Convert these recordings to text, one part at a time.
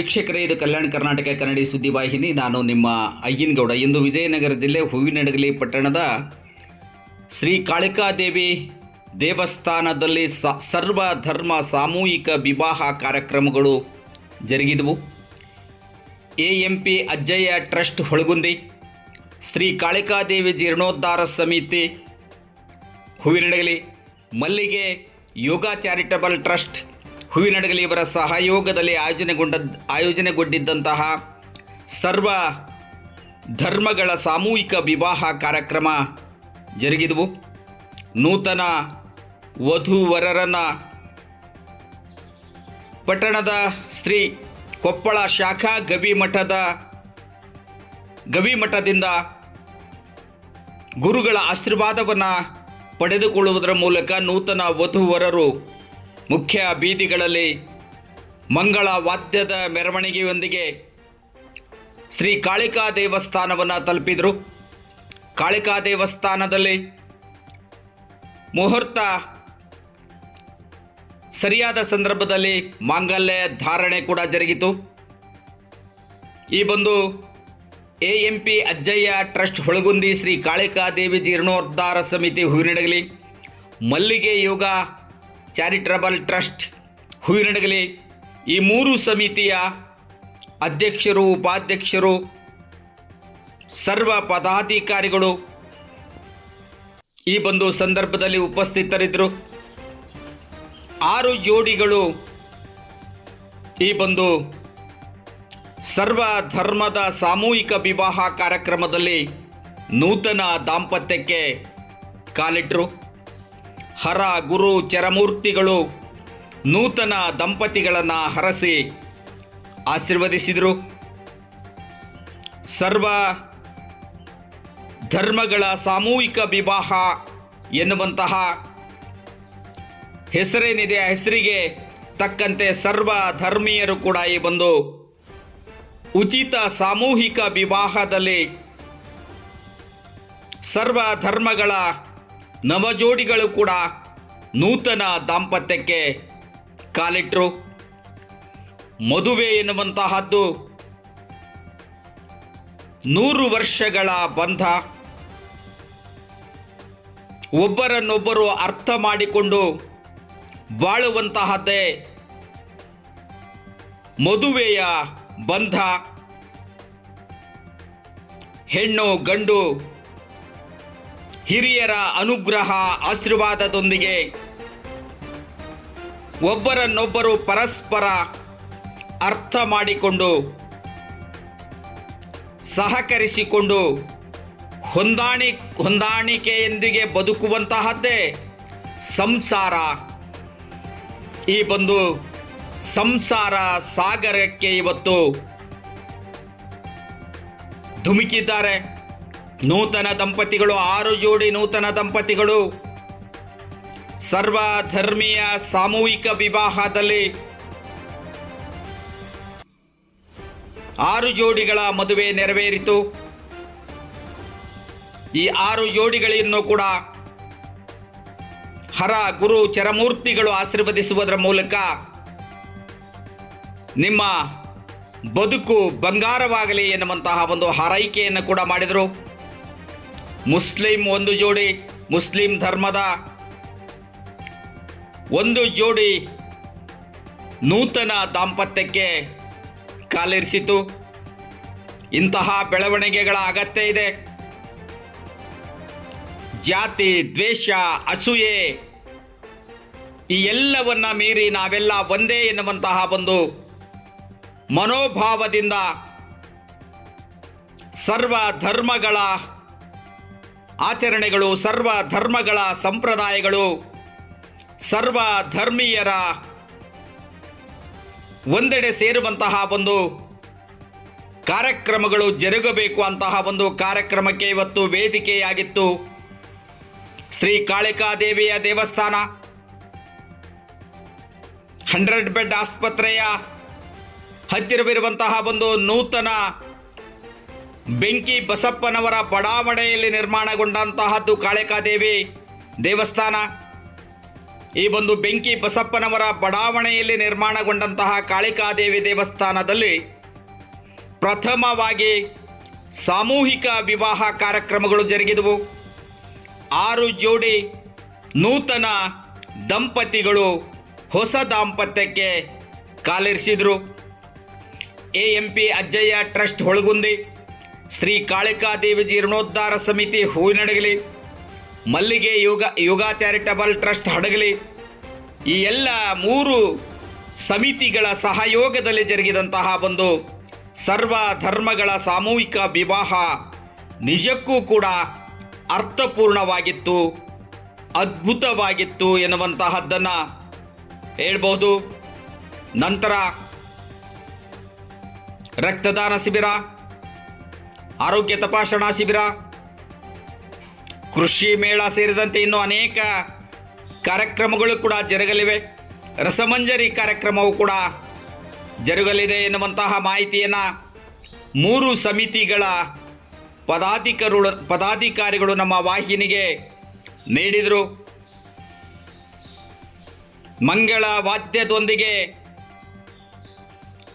ವೀಕ್ಷಕರೇ, ಇದು ಕಲ್ಯಾಣ ಕರ್ನಾಟಕ ಕನ್ನಡಿ ಸುದ್ದಿವಾಹಿನಿ ನಾನು ನಿಮ್ಮ ಅಯ್ಯನಗೌಡ. ಇಂದು ವಿಜಯನಗರ ಜಿಲ್ಲೆ ಹೂವಿನಡಗಲಿ ಪಟ್ಟಣದ ಶ್ರೀ ಕಾಳಿಕಾದೇವಿ ದೇವಸ್ಥಾನದಲ್ಲಿ ಸರ್ವ ಧರ್ಮ ಸಾಮೂಹಿಕ ವಿವಾಹ ಕಾರ್ಯಕ್ರಮಗಳು ಜರುಗಿದವು. A M P Ajjayya trust Holagundi, Shri Kalikadevi ಜೀರ್ಣೋದ್ಧಾರ ಸಮಿತಿ, ಹೂವಿನಡಗಲಿ, ಮಲ್ಲಿಗೆ ಯೋಗ ಚಾರಿಟಬಲ್ ಟ್ರಸ್ಟ್ ಹೂವಿನಡಗಲಿ ಇವರ ಸಹಯೋಗದಲ್ಲಿ ಆಯೋಜನೆಗೊಂಡ, ಆಯೋಜನೆಗೊಂಡಿದ್ದಂತಹ ಸರ್ವ ಧರ್ಮಗಳ ಸಾಮೂಹಿಕ ವಿವಾಹ ಕಾರ್ಯಕ್ರಮ ಜರುಗಿದವು. ನೂತನ ವಧುವರರನ ಪಟ್ಟಣದ ಶ್ರೀ ಕೊಪ್ಪಳ ಶಾಖಾ ಗವಿಮಠದ ಗವಿಮಠದಿಂದ ಗುರುಗಳ ಆಶೀರ್ವಾದವನ್ನು ಪಡೆದುಕೊಳ್ಳುವುದರ ಮೂಲಕ ನೂತನ ವಧುವರರು ಮುಖ್ಯ ಬೀದಿಗಳಲ್ಲಿ ಮಂಗಳ ವಾದ್ಯದ ಮೆರವಣಿಗೆಯೊಂದಿಗೆ ಶ್ರೀ ಕಾಳಿಕಾ ದೇವಸ್ಥಾನವನ್ನು ತಲುಪಿದರು. ಕಾಳಿಕಾ ದೇವಸ್ಥಾನದಲ್ಲಿ ಮುಹೂರ್ತ ಸರಿಯಾದ ಸಂದರ್ಭದಲ್ಲಿ ಮಾಂಗಲ್ಯ ಧಾರಣೆ ಕೂಡ ಜರುಗಿತು. ಈ ಬಂದು A M P Ajjayya trust Holagundi Shri Kalikadevi ಜೀರ್ಣೋದ್ಧಾರ ಸಮಿತಿ ಹೂವಿನಡಗಲಿ, ಮಲ್ಲಿಗೆ ಯೋಗ ಚಾರಿಟಬಲ್ ಟ್ರಸ್ಟ್ ಹೂವಿನಡಗಲಿ ಈ ಮೂರು ಸಮಿತಿಯ ಅಧ್ಯಕ್ಷರು, ಉಪಾಧ್ಯಕ್ಷರು, ಸರ್ವ ಪದಾಧಿಕಾರಿಗಳು ಈ ಒಂದು ಸಂದರ್ಭದಲ್ಲಿ ಉಪಸ್ಥಿತರಿದ್ದರು. ಆರು ಜೋಡಿಗಳು ಈ ಬಂದು ಸರ್ವ ಧರ್ಮದ ಸಾಮೂಹಿಕ ವಿವಾಹ ಕಾರ್ಯಕ್ರಮದಲ್ಲಿ ನೂತನ ದಾಂಪತ್ಯಕ್ಕೆ ಕಾಲಿಟ್ಟರು ಹರ ಗುರು ಚರಮೂರ್ತಿಗಳು ನೂತನ ದಂಪತಿಗಳನ್ನು ಹರಸಿ ಆಶೀರ್ವದಿಸಿದರು. ಸರ್ವ ಧರ್ಮಗಳ ಸಾಮೂಹಿಕ ವಿವಾಹ ಎನ್ನುವಂತಹ ಹೆಸರೇನಿದೆ ಆ ಹೆಸರಿಗೆ ತಕ್ಕಂತೆ ಸರ್ವ ಧರ್ಮೀಯರು ಕೂಡ ಈ ಬಂದು ಉಚಿತ ಸಾಮೂಹಿಕ ವಿವಾಹದಲ್ಲಿ ಸರ್ವ ಧರ್ಮಗಳ ನವಜೋಡಿಗಳು ಕೂಡ ನೂತನ ದಾಂಪತ್ಯಕ್ಕೆ ಕಾಲಿಟ್ಟರು ಮದುವೆ ಎನ್ನುವಂತಹದ್ದು ನೂರು ವರ್ಷಗಳ ಬಂಧ. ಒಬ್ಬರನ್ನೊಬ್ಬರು ಅರ್ಥ ಮಾಡಿಕೊಂಡು ಬಾಳುವಂತಹದ್ದೇ ಮದುವೆಯ ಬಂಧ. ಹೆಣ್ಣು ಗಂಡು ಹಿರಿಯರ ಅನುಗ್ರಹ ಆಶೀರ್ವಾದದೊಂದಿಗೆ ಒಬ್ಬರನ್ನೊಬ್ಬರು ಪರಸ್ಪರ ಅರ್ಥ ಮಾಡಿಕೊಂಡು, ಸಹಕರಿಸಿಕೊಂಡು, ಹೊಂದಾಣಿ, ಹೊಂದಾಣಿಕೆಯೊಂದಿಗೆ ಬದುಕುವಂತಹದ್ದೇ ಸಂಸಾರ. ಈ ಬಂದು ಸಂಸಾರ ಸಾಗರಕ್ಕೆ ಇವತ್ತು ಧುಮುಕಿದ್ದಾರೆ. ನೂತನ ದಂಪತಿಗಳು, ಆರು ಜೋಡಿ ನೂತನ ದಂಪತಿಗಳು. ಸರ್ವಧರ್ಮೀಯ ಸಾಮೂಹಿಕ ವಿವಾಹದಲ್ಲಿ ಆರು ಜೋಡಿಗಳ ಮದುವೆ ನೆರವೇರಿತು. ಈ ಆರು ಜೋಡಿಗಳನ್ನು ಕೂಡ ಹರ ಗುರು ಚರಮೂರ್ತಿಗಳು ಆಶೀರ್ವದಿಸುವುದರ ಮೂಲಕ ನಿಮ್ಮ ಬದುಕು ಬಂಗಾರವಾಗಲಿ ಎನ್ನುವಂತಹ ಒಂದು ಹಾರೈಕೆಯನ್ನು ಕೂಡ ಮಾಡಿದರು. ಮುಸ್ಲಿಂ ಒಂದು ಜೋಡಿ, ಮುಸ್ಲಿಂ ಧರ್ಮದ ಒಂದು ಜೋಡಿ ನೂತನ ದಾಂಪತ್ಯಕ್ಕೆ ಕಾಲಿರಿಸಿತು. ಇಂತಹ ಬೆಳವಣಿಗೆಗಳ ಅಗತ್ಯ ಇದೆ. ಜಾತಿ, ದ್ವೇಷ, ಅಸೂಯೆ, ಈ ಎಲ್ಲವನ್ನ ಮೀರಿ ನಾವೆಲ್ಲ ಒಂದೇ ಎನ್ನುವಂತಹ ಒಂದು ಮನೋಭಾವದಿಂದ ಸರ್ವ ಧರ್ಮಗಳ ಆಚರಣೆಗಳು, ಸರ್ವ ಧರ್ಮಗಳ ಸಂಪ್ರದಾಯಗಳು, ಸರ್ವ ಧರ್ಮೀಯರ ಒಂದೆಡೆ ಸೇರುವಂತಹ ಒಂದು ಕಾರ್ಯಕ್ರಮಗಳು ಜರುಗಬೇಕು ಅಂತಹ ಒಂದು ಕಾರ್ಯಕ್ರಮಕ್ಕೆ ಇವತ್ತು ವೇದಿಕೆಯಾಗಿತ್ತು. ಶ್ರೀ ಕಾಳಿಕಾದೇವಿಯ ದೇವಸ್ಥಾನ, ಹಂಡ್ರೆಡ್ ಬೆಡ್ ಆಸ್ಪತ್ರೆಯ ಹತ್ತಿರವಿರುವಂತಹ ಒಂದು ನೂತನ ಬೆಂಕಿ ಬಸಪ್ಪನವರ ಬಡಾವಣೆಯಲ್ಲಿ ನಿರ್ಮಾಣಗೊಂಡಂತಹದ್ದು ಕಾಳಿಕಾದೇವಿ ದೇವಸ್ಥಾನ. ಈ ಒಂದು ಬೆಂಕಿ ಬಸಪ್ಪನವರ ಬಡಾವಣೆಯಲ್ಲಿ ನಿರ್ಮಾಣಗೊಂಡಂತಹ ಕಾಳಿಕಾದೇವಿ ದೇವಸ್ಥಾನದಲ್ಲಿ ಪ್ರಥಮವಾಗಿ ಸಾಮೂಹಿಕ ವಿವಾಹ ಕಾರ್ಯಕ್ರಮಗಳು ಜರುಗಿದವು. ಆರು ಜೋಡಿ ನೂತನ ದಂಪತಿಗಳು ಹೊಸ ದಾಂಪತ್ಯಕ್ಕೆ ಕಾಲಿರಿಸಿದರು. A M P Ajjayya trust Holagundi Shri Kalikadevi Jirnoddhara Samiti Hoovinahadagali, Mallige Yoga Yoga charitable trust Hadagali, ಈ ಎಲ್ಲ ಮೂರು ಸಮಿತಿಗಳ ಸಹಯೋಗದಲ್ಲಿ ಜರುಗಿದಂತಹ ಒಂದು ಸರ್ವ ಧರ್ಮಗಳ ಸಾಮೂಹಿಕ ವಿವಾಹ ನಿಜಕ್ಕೂ ಕೂಡ ಅರ್ಥಪೂರ್ಣವಾಗಿತ್ತು, ಅದ್ಭುತವಾಗಿತ್ತು ಎನ್ನುವಂತಹದ್ದನ್ನು ಹೇಳ್ಬೋದು. ನಂತರ ರಕ್ತದಾನ ಶಿಬಿರ ಆರೋಗ್ಯ ತಪಾಸಣಾ ಶಿಬಿರ, ಕೃಷಿ ಮೇಳ ಸೇರಿದಂತೆ ಇನ್ನೂ ಅನೇಕ ಕಾರ್ಯಕ್ರಮಗಳು ಕೂಡ ಜರುಗಲಿವೆ. ರಸಮಂಜರಿ ಕಾರ್ಯಕ್ರಮವು ಕೂಡ ಜರುಗಲಿದೆ ಎನ್ನುವಂತಹ ಮಾಹಿತಿಯನ್ನು ಮೂರು ಸಮಿತಿಗಳ ಪದಾಧಿಕಾರಿಗಳು ಪದಾಧಿಕಾರಿಗಳು ನಮ್ಮ ವಾಹಿನಿಗೆ ನೀಡಿದರು. ಮಂಗಳ ವಾದ್ಯದೊಂದಿಗೆ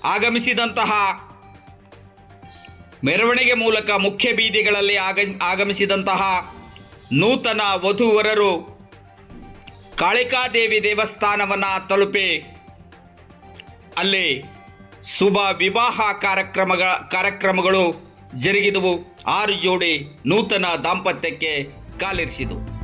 ಆಗಮಿಸಿದಂತಹ ಮೆರವಣಿಗೆ ಮೂಲಕ ಮುಖ್ಯ ಬೀದಿಗಳಲ್ಲಿ ಆಗ ಆಗಮಿಸಿದಂತಹ ನೂತನ ವಧುವರರು ಕಾಳಿಕಾದೇವಿ ದೇವಸ್ಥಾನವನ್ನು ತಲುಪಿ ಅಲ್ಲಿ ಶುಭ ವಿವಾಹ ಕಾರ್ಯಕ್ರಮಗಳ ಕಾರ್ಯಕ್ರಮಗಳು ಜರುಗಿದವು. ಆರು ಜೋಡಿ ನೂತನ ದಾಂಪತ್ಯಕ್ಕೆ ಕಾಲಿರಿಸಿದವು.